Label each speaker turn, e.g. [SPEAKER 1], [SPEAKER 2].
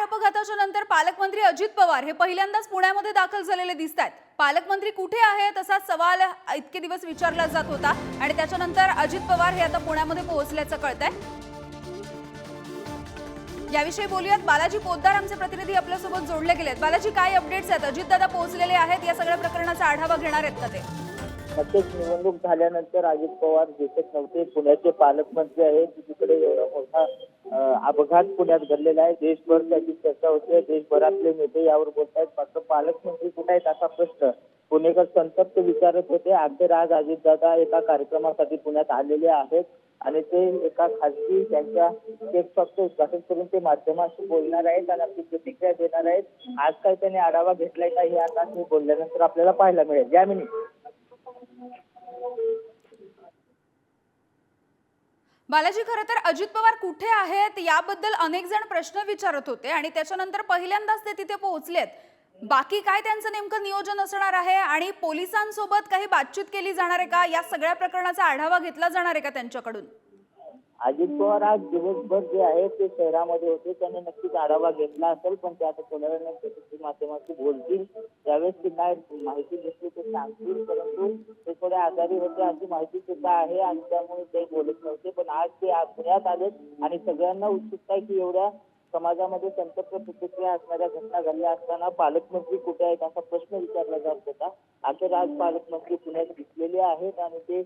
[SPEAKER 1] Car अपघाताच्या नंतर पालकमंत्री अजित पवार हे पहिल्यांदाच पुण्यामध्ये दाखल झालेले दिसत आहेत पालकमंत्री कुठे आहेत असा सवाल इतके दिवस विचारला जात होता आणि त्याच्यानंतर अजित पवार हे आता पुण्यामध्ये पोहोचल्याचं कळतंय. याविषयी बोलूयात. बालाजी पोद्दार आमचे प्रतिनिधी आपल्यासोबत जोडले गेलेत. बालाजी काय अपडेट्स आहेत? अजितदादा पोहोचलेले आहेत. या सगळ्या प्रकरणाचा आढावा घेणार आहेत का ते?
[SPEAKER 2] नक्कीच. निवडणूक झाल्यानंतर अजित पवार दिसत नव्हते पुण्याचे पालकमंत्री आहेत. तिकडे एवढा मोठा अपघात पुण्यात घडलेला आहे. देशभर त्याची चर्चा होते. देशभरातले नेते यावर बोलत आहेत मात्र पालकमंत्री कुठे आहेत असा प्रश्न पुणेकर संतप्त विचारत होते. अखेर आज अजितदादा एका कार्यक्रमासाठी पुण्यात आलेले आहेत आणि ते एका खासगी त्यांच्या केक शॉपचं उद्घाटन करून ते माध्यमाशी बोलणार आहेत आणि आपली प्रतिक्रिया देणार आहेत. आज काय त्यांनी आढावा घेतलाय का हे आता हे बोलल्यानंतर आपल्याला पाहायला मिळेल. यामिनी
[SPEAKER 1] बालाजी खरं तर अजित पवार कुठे आहेत याबद्दल अनेक जण प्रश्न विचारत होते आणि त्याच्यानंतर पहिल्यांदाच ते तिथे पोहोचलेत. बाकी काय त्यांचं नेमकं नियोजन असणार आहे आणि पोलिसांसोबत काही बातचीत केली जाणार आहे का? या सगळ्या प्रकरणाचा आढावा घेतला जाणार आहे का त्यांच्याकडून?
[SPEAKER 2] अजित पवार आज दिवसभर जे आहे ते शहरामध्ये होते. त्यांनी नक्कीच आढावा घेतला असेल पण ते आता थोड्या वेळाने माध्यमाशी बोलतील. त्यावेळेस ते काय माहिती घेतली ते सांगतील परंतु ते थोडे आजारी होते अशी माहिती सुद्धा आहे आणि त्यामुळे ते बोलत नव्हते. पण आज ते आज पुण्यात आलेत आणि सगळ्यांना उत्सुकता आहे की एवढ्या समाजामध्ये संतप्त प्रतिक्रिया असणाऱ्या घटना घडल्या असताना पालकमंत्री कुठे आहेत असा प्रश्न विचारला जात होता. अखेर आज पालकमंत्री पुण्यात दिसलेले आहेत आणि ते